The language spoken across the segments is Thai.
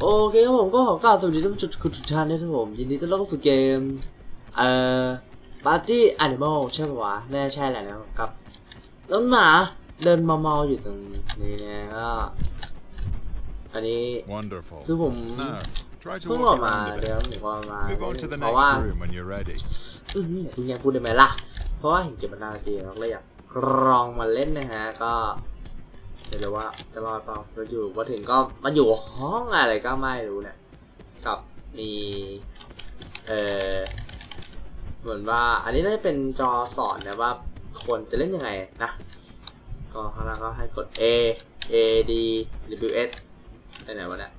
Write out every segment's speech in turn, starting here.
โอเคครับผมก็ขอกล่าวสวัสดีท่านผู้ชมทุกท่านนะครับผมยินดีต้อนรับเข้าสู่เกม เอ่อปาร์ตี้แอนิมอลใช่ปะวะแน่ใช่แหละนะครับกับน้องหมาเดินเมาๆอยู่ตรงนี้นะก็อันนี้ Wonderful. คือผม Now, try to เพิ่งออก walk มา around a เดี๋ยว bit. ผมก็มา Move on to the เพราะว่า next room when you're ready. อื้อหือคุณยังพูดได้ไหมล่ะ เพราะว่าเห็นเก็บมานานทีเราเลยอยากลองมาเล่นนะฮะก็ เดี๋ยวว่าจะรอดเปล่าเราอยู่มาถึงก็มาอยู่ห้องอะไรก็ไม่รู้เนี่ยกับมีเออเหมือนว่า อันนี้น่าจะเป็นจอสอนนะว่าคนจะเล่นยังไงนะก็ข้างล่างก็ให้กด A A D W S ไปไหนวะเนี่ย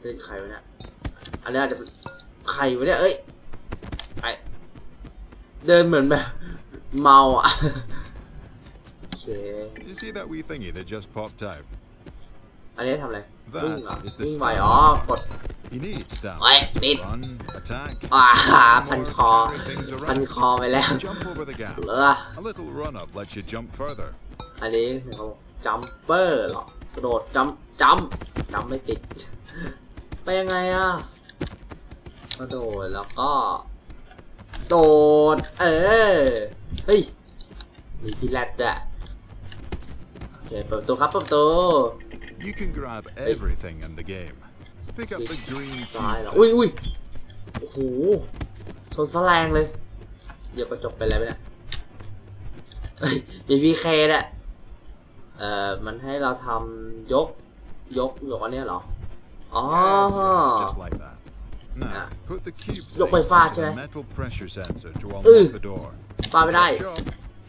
เล่นใครวะเนี่ยอันนี้อาจจะเป็นใครวะเนี่ยเอ้ยไอเดินเหมือนแบบเมาอะ เค You see that wee thingy that just popped out? อันนี้ทำอะไร That วิ่งเหรอ is the วิ่งไหว stamina. อ๋อกด You need stamina Wait, to need- run, attack, อ่า or พันคอ carry things พัน around. คอไปแล้ว Jump over the gap. เหรอ A little run up lets you jump further. อันนี้เขาจัมเปอร์เหรอกระโดดจัมจัมจัมไม่ติด ไปยังไงอะกระโดดแล้วก็ โดด เออ เฮ้ย มีพี่แรดด้วยโอ เคเปิดประตูครับเปิดประตู You can grab everything in the game. Pick up the green ซ้ายเหรอ cube. อุ้ยอุ้ยโอ้โหชนสแลงเลยเดี๋ยวกระจกเป็นอะไรไปเนี่ยเฮ้ยมีพีเคเนี่ยเอ่อมันให้เราทำยกยกยกอันเนี้ยเหรออ๋อ Yes, yes, just like that. Now, Ah. put the cube Yok, thing bij vaart, into the hè. metal pressure sensor to Uh. unlock the door. ฟาดไม่ได้ Good job.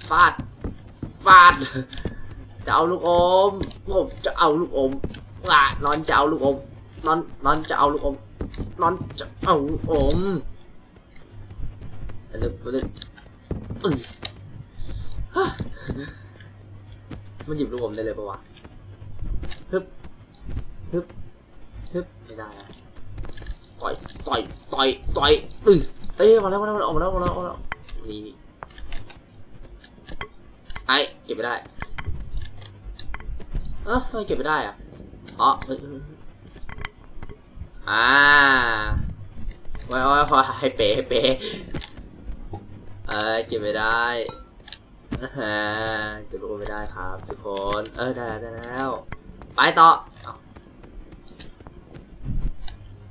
ฟาด ฟาด จะเอาลูกอมผมจะเอาลูกอมว่านอนจะเอาลูกอมนอนนอนจะเอาลูกอมนอนจะเอาลูกอมอันนี้มันจะอื้อฮะมันหยิบลูกอมได้เลยปะวะฮึบฮึบฮึบไม่ได้อะต่อยต่อยต่อยต่อยอื้อเอ้ยมาแล้วมาแล้วมาแล้วออกมาแล้วออกมาแล้วออกมาแล้วนี่นี่ไอ้เก็บไม่ได้ เอ้าทำไมเก็บไม่ได้อะอ๋ออ่าว้ไว้ไว้ให้เป๋เป๋เอ้ยเก็บไม่ได้อ่าฮะเก็บไม่ได้ครับทุกคน เออได้แล้วได้แล้วไปต่อ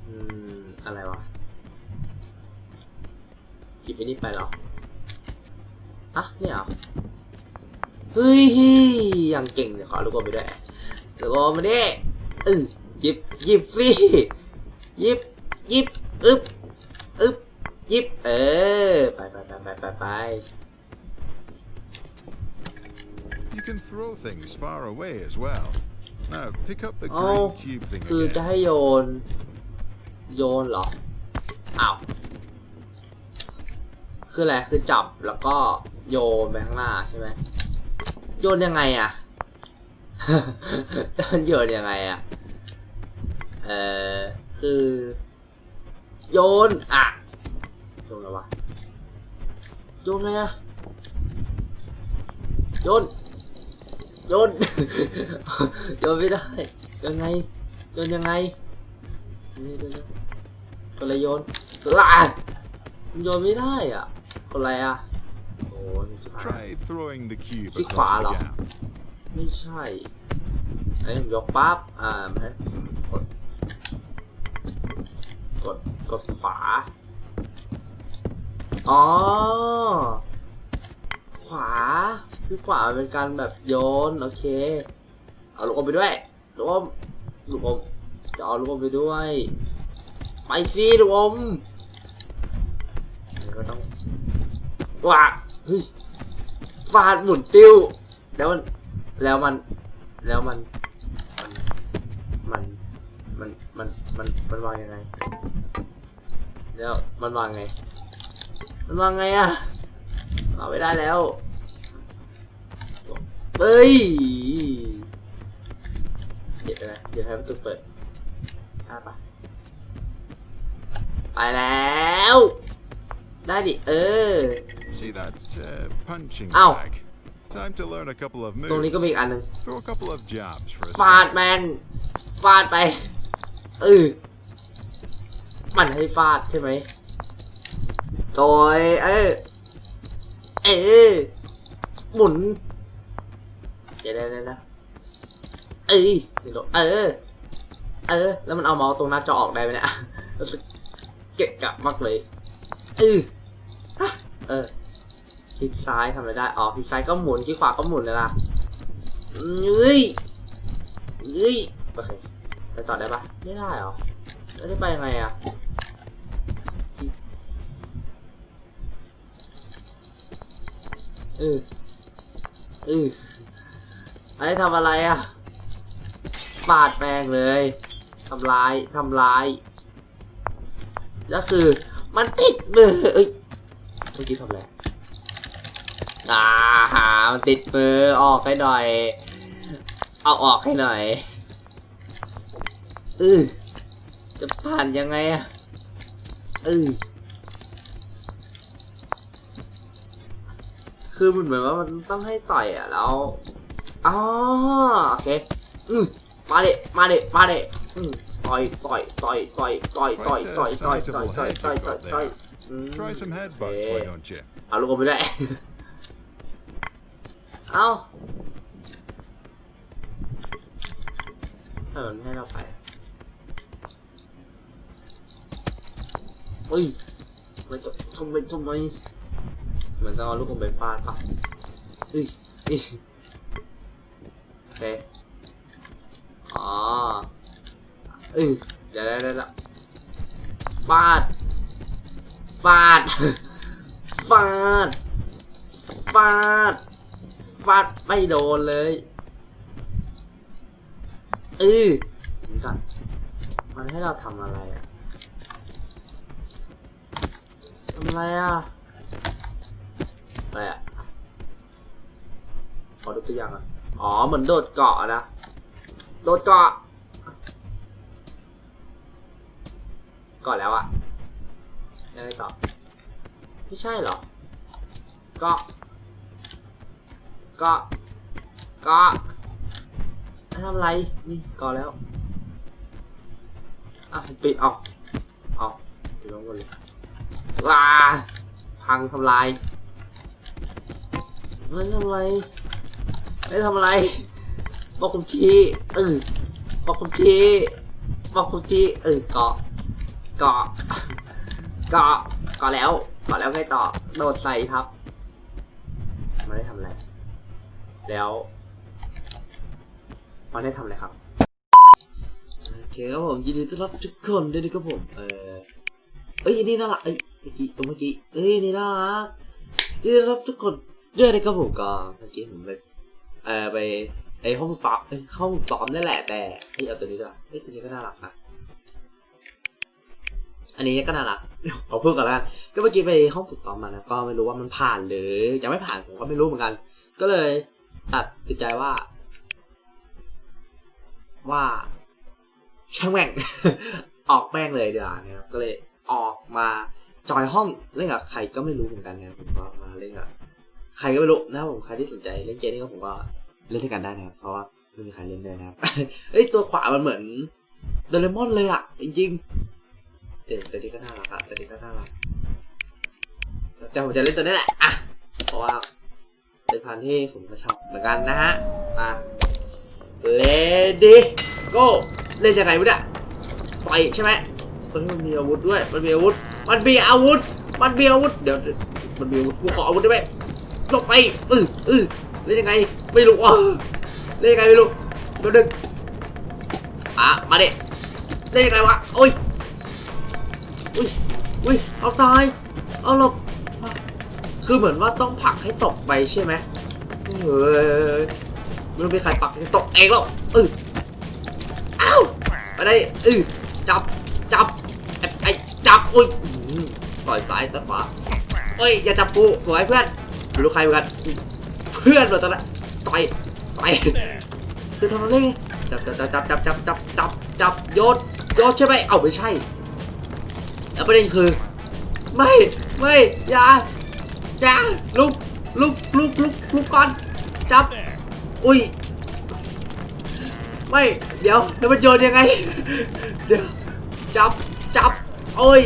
อืมอะไรวะหยิบไอ้นี่ไปหรออะเนี่ยเหรอ เฮ้ยยังเก่งเดี๋ยวขอลูกอมไปด้วยลูกอมมาดิเออหยิบหยิบสิหยิบหยิบอึบอึบหยิบเออไปไปไปไปไปไป You can throw things far away as well. Now, pick up the green Oh, cube thing คือจะ again. ให้โยน โยนเหรออ้าวคืออะไรคือจับแล้วก็โยนไปข้างหน้าใช่ไหม โยนยังไงอะมันโยนยังไงอะเออคือ โยนอะโยนอะไรวะโยนไงอะโยนโยนโยนไม่ได้ยังไงโยนยังไงนี่เดี๋ยวๆคนละโยนล่ะโยนไม่ได้อะคนอะไรอะ โอ้ยชิบหาย Try throwing the cube Cái across quả the lọ. gap. ไม่ใช่อันนี้ผมยกปั๊บ อ่าให้กด กด กดขวา อ๋อ ขวา คือขวามันเป็นการแบบโยน โอเค เอาลูกอมไปด้วย ลูกอม ลูกอม จะเอาลูกอมไปด้วย ไปสิลูกอมนี่ก็ต้องว้าเฮ้ยฟาดหมุนติ้ว แล้วมัน แล้วมัน แล้วมัน มัน มัน มัน มัน มันวางยังไง แล้วมันวางไง มันวางไงอะเอาไม่ได้แล้วเฮ้ยเดี๋ยวนะเดี๋ยวให้ประตูเปิดไปไปแล้ว ได้ดิ เออ See that uh, punching Ow. bag? Time to learn a couple of ตรงนี้ก็มี moves. อีกอันหนึง Throw a couple of jabs for a ฟาด start. แมงฟาดไป เออ มันให้ฟาดใช่ไหมโดยเออ เออ หมุน เดี๋ยวเดี๋ยวเดี๋ยวนะเอ้ยเดี๋ยวเออ เออ แล้วมันเอาเมาส์ตรงหน้าจอออกได้ไหมเนี่ย รู้สึกเกะกะมากเลย เออฮะเออคลิกซ้ายทำอะไรได้ อ๋อคลิกซ้ายก็หมุนคลิกขวาก็หมุนเลยล่ะเฮ้ยเฮ้ยโอเคไปต่อได้ปะไม่ได้หรอแล้วจะไปยังไงอะเออเออไอ้ทำอะไรอะ ปาดแปลงเลยทำร้ายทำร้ายแล้วคือ มันติดมือเอ้ยเมื่อกี้ทำอะไรอ่าหามันติดมือออกให้หน่อย เอาออกให้หน่อยอือจะผ่านยังไงอะอือคือมันเหมือนว่ามันต้องให้ต่อยอะแล้วอ๋อโอเค อือมาเดะมาเดะมาเดะอือ ต่อยต่อยต่อยต่อยต่อยต่อยต่อยต่อยต่อยต่อยต่อยต่อยต่อยอืม Try some headbutts, why don't you? เอาลูกอมไปด้วยเอาเออมันให้เราไปอุ้ยไม่จบทำไมทำไมเหมือนต้องเอาลูกอมไปฟาดปะเอ้ยเอ้ยโอเคอ๋อ เอ้ยเดี๋ยวเดี๋ยวเดี๋ยวฟาดฟาดฟาดฟาดฟาดไม่โดนเลยเออก่อนมันให้เราทำอะไรอะทำอะไรอะอะไรอะขอดูตัวอย่างอะ อ๋อ เหมือนโดดเกาะนะ โดดเกาะ กาะแล้วอะยังไงต่อไม่ใช่เหรอ ก็ ก็ ก็ทำอะไร นี่ก็แล้ว อะ ปิดออกออกปิดลงหมดเลยว้าพังทำลายไม่ทำไรไม่ทำอะไร บอกคุณชีเออบอกคุณชีบอกคุณชีเออเกาะ เกาะเกาะเกาะแล้วเกาะแล้วไงต่อโดดใส่ครับไมันได้ทำอะไร แล้วมันได้ทำอะไรครับโอเคครับผมยินดีต้อนรับทุกคนด้วยนะครับผม เออเอ้ยนี่น่ารักเอ้ยเมื่อกี้ตรงเมื่อกี้เอ้ยนี่น่ารักยินดีต้อนรับทุกคนด้วยนะครับผมก็เมื่อกี้ผมไปเออไปไอห้องซ้อมเอ้ยห้องซ้อมนั่นแหละแต่เอ้ยเอาตัวนี้ด้วยเอ้ยตัวนี้ก็น่ารักนะ อันนี้ก็น่ารักเอาพูดก่อนละกันก็เมื่อกี้ไปห้องฝึกซ้อมมานะก็ไม่รู้ว่ามันผ่านหรือยังไม่ผ่านผมก็ไม่รู้เหมือนกัน ก็เลยตัดสินใจว่า ว่าช่างแม่งออกแม่งเลยเดีกว่านะครับก็เลยออกมาจอยห้องเล่นกับใครก็ไม่รู้เหมือนกันนะผมก็มาเล่นกับใครก็ไม่รู้นะผมใครที่สนใจเล่นเกมนี้ก็ผมก็เล่นด้วยกันได้นะครับเพราะว่าไม่มีใครเล่นเลยนะครับเอ้ยตัวขวามันเหมือนโดเรมอนเลยอะจริง เด็กตัวนี้ก็น่ารักอะตัวนี้ก็น่ารักแต่ผมจะเล่นตัวนี้แหละอะเพราะว่าเป็นพันที่ผมก็ชอบเหมือนกันนะฮะมาเลดี้โก้เล่นยังไงวะเนี่ยต่อยใช่ไหมมันมีอาวุธด้วย มันมีอาวุธ มันมีอาวุธ มันมีอาวุธ เดี๋ยว มันมีอาวุธ กูขออาวุธได้ไหมลงไปอืออือเล่นยังไง ไม่รู้อะเล่นยังไงไม่รู้เดี๋ยวดึงอะมาเด็เล่นยังไงวะ โอ้ย อุ้ยอุ้ยเอาตาย เอาหลบคือเหมือนว่าต้องผลักให้ตกไปใช่ไหมเฮ้ยมันเป็นใครผักให้ตกเองแล้วอืออ้าวไปได้อือจับจับไอ้จับอุ้ยต่อยซ้ายต่อยขวาเฮ้ยอย่าจับกูสวยเพื่อนรู้ใครเหมือนกันเพื่อนเหรอตอนนั้นต่อยต่อยคือทำอะไรจับจับจับจับจับจับจับจับโยนโยนใช่ไหมเอ้าไม่ใช่ แล้วประเด็นคือ ไม่ไม่อย่าอย่าลุกลุกลุกลุกลุกก่อน จับ อุ้ย ไม่ เดี๋ยวแล้วมันโยนยังไง เดี๋ยว จับ จับโอ้ย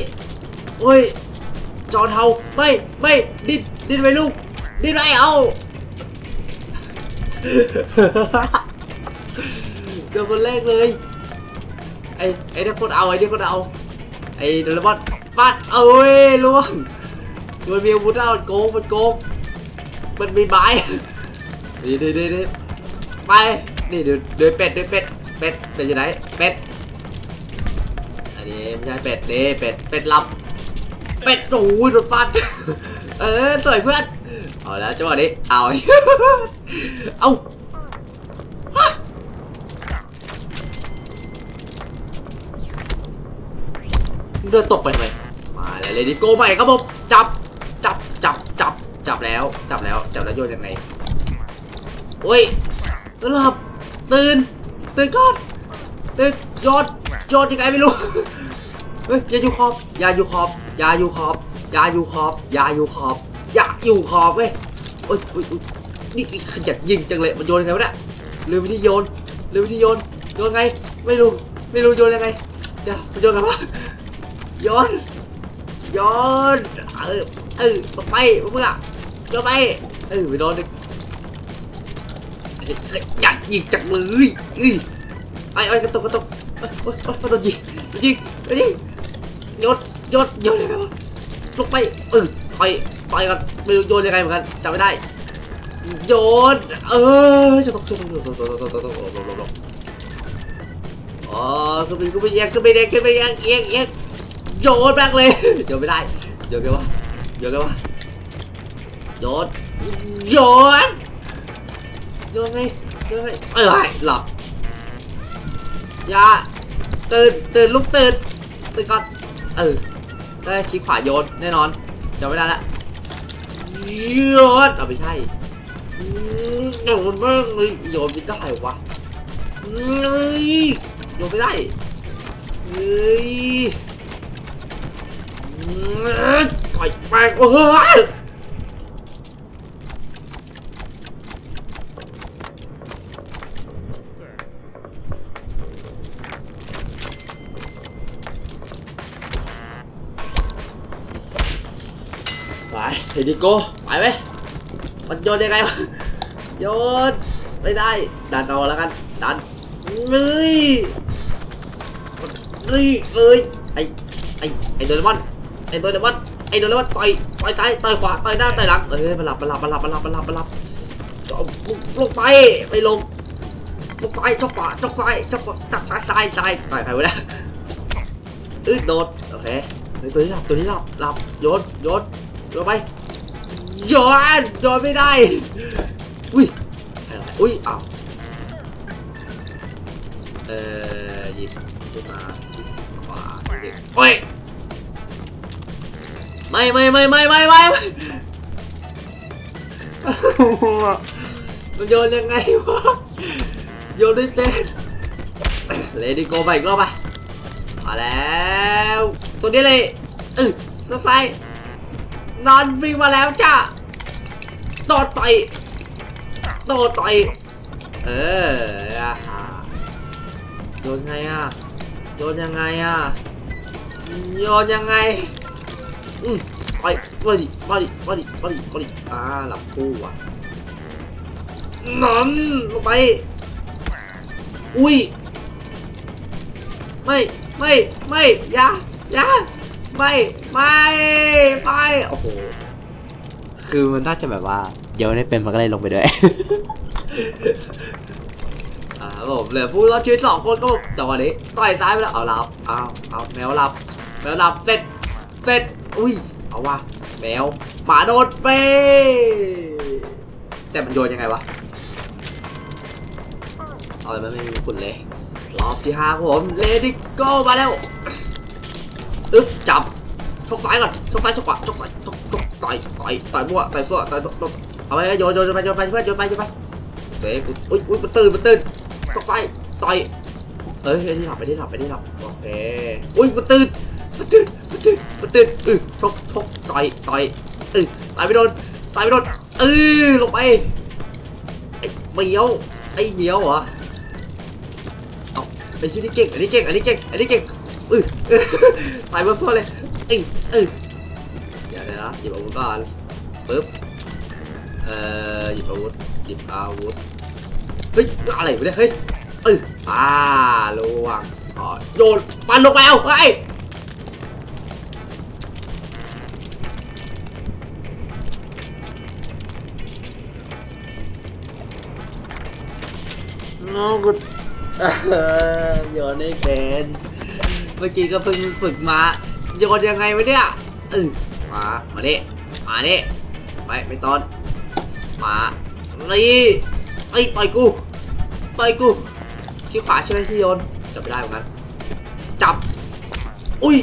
โอ้ย จอเทา ไม่ ไม่ ดิ้น ดิ้นไปลูก ดิ้นไปเอาเดี๋ยวคนแรกเลย ไอ้ ไอ้เด็กคนเอา ไอ้เด็กคนเอา ไอ้โดเรมอนปัดเอ้ยล่วงมันมีอาวุธแล้วมันโกงมันโกงมันมีไม้ดีดีดีดีไปนี่เดี๋ยวเดี๋ยวเป็ดเดี๋ยวเป็ดเป็ดเป็ดอยู่ไหนเป็ดอันนี้ไม่ใช่เป็ดนี่เป็ดเป็ดหลับเป็ดโอ้ยโดนฟันเออสวยเพื่อนเอาแล้วจังหวะนี้เอาเอาฮะเดินตกไปทำไมาเลยเลยดิโกใหม่ครับผมจับจับจับจับจับแล้วจับแล้วจับแล้วโยนยังไงโอ้ยหลับตื่นตื่นก่อนตื่นโยนโยนยังไงไม่รู้เฮ้ยอย่าอยู่ขอบอย่าอยู่ขอบอย่าอยู่ขอบอย่าอยู่ขอบอย่าอยู่ขอบอย่าอยู่ขอบเว้ยโอ้ยโอ้ยโอ้ยนี่ขยันยิงจังเลยมันโยนยังไงวะเนี่ยลืมวิธีโยนลืมวิธีโยนโยนไงไม่รู้ไม่รู้โยนยังไงเดี๋ยวมันโยนไงวะ โยนโยนเออเออลงไปเมื่อโยนไปเออไปโดนดิอยากยิงจังเลยอุ้ยไอ้ไอ้กระตุกกระตุกโอ๊ยโอ๊ยโอ๊ยโดนยิงยิงยิงโยนโยนโยนยังไงวะลงไปเออต่อยต่อยกันไม่รู้โยนยังไงเหมือนกันจำไม่ได้โยนเออจะตกจะตกจะตกจะตกจะตกตกอ๋อขึ้นไปขึ้นไปแยกขึ้นไปแยกขึ้นไปแยกเอียงเอียง โยนแบกเลยโยนไม่ได้โยนไงวะโยนไงวะโยนโยนโยนไงโยนไงเอ้ยหลับยาตื่นตื่นลุกตื่นตื่นก่อนเออได้คลิกขวาโยนแน่นอนจำไม่ได้ละโยนเอาไม่ใช่โยนมากเลยโยนไม่ได้วะโยนไม่ได้เฮ้ย ต่อยแปลกโอ้ยไปเฮดิโก้ไปไหมมันโยนยังไงวะโยนไม่ได้ดันเอาแล้วกันดันเฮ้ยเฮ้ยเลยไอไอไอโดเรมอน ไอ้โดเรมอนไอ้โดเรมอนต่อยต่อยซ้ายต่อยขวาต่อยหน้าต่อยหลังเอ้ยมันหลับมันหลับมันหลับมันหลับมันหลับมันหลับลงไปไปลงลงไปชกขวาชกซ้ายชกขวาตักซ้ายซ้ายซ้ายต่อยใครวะเนี่ยเอ้ยโดดโอเคเฮ้ตัวนี้หลับตัวนี้หลับหลับโยนโยนโยนไปโยนโยนไม่ได้อุ้ยอะไรอุ้ยอ้าวเอ่อหยิบขึ้นมาขวาคลิกโอ้ย ไม่ไม่ไม่ไม่ไม่ไม่ไม่มันโยนยังไงวะโยนได้เป็นเลดี้โกไปอีกรอบไปมาแล้วตัวนี้เลยเออซ้ายนอนวิ่งมาแล้วจ้าโดดต่อยโดดต่อยเอออะโยนไงอะโยนยังไงอะโยนยังไง อืมไปมาดิมาดิมาดิมาดิมาดิอ่าหลับคู่อะนอนลงไป อุ้ย ไม่ไม่ไม่อย่าอย่าไม่ไม่ไม่โอ้โหคือมันน่าจะแบบว่าโยนให้เป็นมันก็เลยลงไปด้วยอ่าครับผมเหลือผู้รอดชีวิตสองคนก็จังหวะนี้ต่อยซ้ายไปแล้วเอาหลับเอาเอาแมวหลับแมวหลับเสร็จเสร็จ อุ้ย เอาวะแมวหมาโดนเป้แต่มันโยนยังไงวะเอาเลยมันไม่มีฝุ่นเลย รอบที่ห้าผมเลดี้โก้มาแล้วอึ๊บจับชกซ้ายก่อนชกซ้ายชกขวาชกซ้ายชกชกต่อยต่อยต่อยมั่วต่อยซั่วต่อยต่อยเอาไปโยนโยนโยนไปโยนไปเพื่อนโยนไปโยนไปเฮ้ยอุ้ยอุ้ยมันตื่นมันตื่นชกซ้ายต่อยเอ้ยไอ้นี่หลับไปนี่หลับไปนี่หลับโอเคอุ้ยมันตื่นมันตื่นมันตื่น ตื่นเออชกชกต่อยต่อยเออต่อยไม่โดนต่อยไม่โดนเออลงไปไอ้เหมียวไอ้เหมียวเหรอไอ้ชื่อนี่เก่งอันนี้เก่งอันนี้เก่งอันนี้เก่งอึเออใส่บนโซ่เลยเอ้ยเอ้ยเดี๋ยวเดี๋ยนะหยิบอาวุธก่อนปึ๊บเอ่อหยิบอาวุธหยิบอาวุธเฮ้ยอะไรวะเนี่ยเฮ้ยเอ้ยอ่าลวงอ๋อโยนมันลงไปเอาเฮ้ ยน้องกูโยนไม่เป็นเมื่อกี้ก็เพิ่งฝึกมาโยนยังไงวะเนี่ยเออมา มาดิมาดิไปไม่ตอนมานี่ไอ้ปล่อยกูปล่อยกูที่ขวาใช่ไหมที่โยนจับไม่ได้เหมือนกันจับ อุ้ย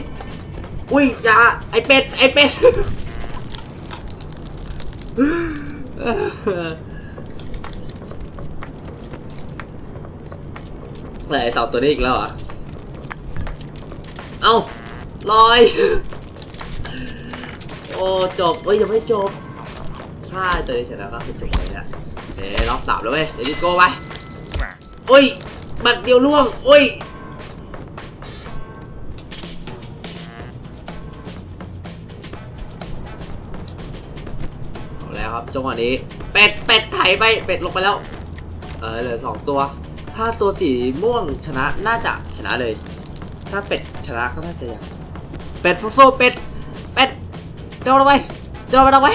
อุ้ยอย่าไอเป็ดไอเป็ด แต่ไอเสาตัวนี้อีกแล้วอะเอ้าลอย โอ้จบเอ้ยยังไม่จบถ้าตัวนี้ชนะก็คือจบเลยเนี่ยเอ๊รอบสามแล้วเว้ยเดี๋ยวดิโก้ไปโอ้ยบัตรเดียวล่วงโอ้ยเอาแล้วครับจังหวะนี้ เป็ดเป็ดไถไปเป็ดลงไปแล้ว เออเหลือสองตัว ถ้าตัวสีม่วงชนะน่าจะชนะเลย ถ้าเป็ดชนะก็น่าจะยัง เป็ดโฟเป็ด เป็ด เดินลงไปเดินไปลงไป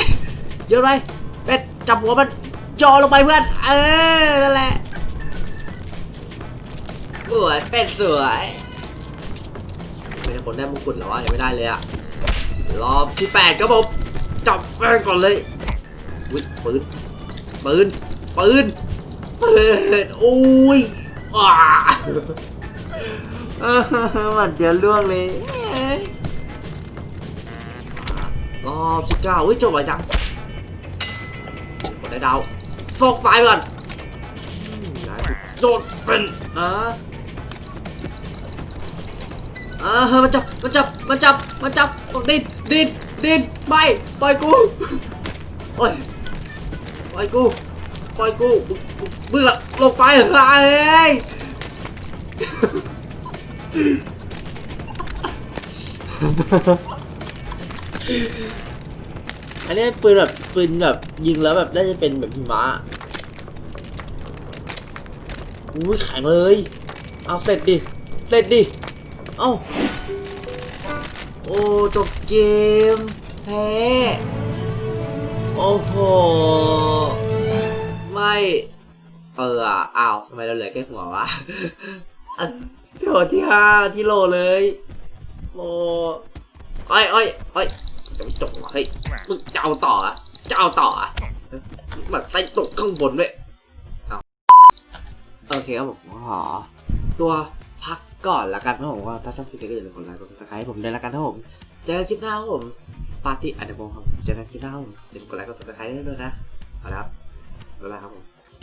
โยนไปเป็ดจับหัวมันโยนลงไปเพื่อน เออ นั่นแหละ สวย เป็ดสวยไม่ได้ผลได้มงกุฎหรอวะยังไม่ได้เลยอะรอบที่แปดครับผมจับแม่งก่อนเลยวิปืน ปืน ปืน ปืนอุ้ยว้าเออมันเดี๋ยวล่วงเลยรอบที่เก้าอุ้ยจบไปจังกดได้ดาวโซกซ้ายไปก่อนโดดเป็นอ่าอ่าฮ้ยมันจับมันจับมันจับมันจับดินดินดินไม่ปล่อยกูโอ้ยปล่อยกู ปล่อยกูมึงละลงไปเฮ้ยอันนี้ปืนแบบปืนแบบยิงแล้วแบบน่าจะเป็นแบบหิมะอุ้ยแข็งเลย เอาเสร็จดิ เสร็จดิ เอ้า โอ้จบเกมแพ้โอ้โห เอออ้าวทำไมเราเหลือแค่หัววะโถที่ห้าที่โลเลยโอ้ไอ้ไอ้อ้ยจะไม่จบเหรอเฮ้ยมึงจะเอาต่ออะจะเอาต่ออะมันใส่ตกข้างบนด้วยเอาโอเคครับผมขอตัวพักก่อนละกันครับผมว่าถ้าชอบคลิปนี้ก็อย่าลืมกดไลค์กดติดตามให้ผมด้วยละกันครับผมเจอกันคลิปหน้าครับผมปาร์ตี้อันเดอร์โมครับเจอกันคลิปหน้าครับผมอย่าลืมกดไลค์กดติดตามให้ด้วยนะเอาละครับ บ๊ายบายครับผม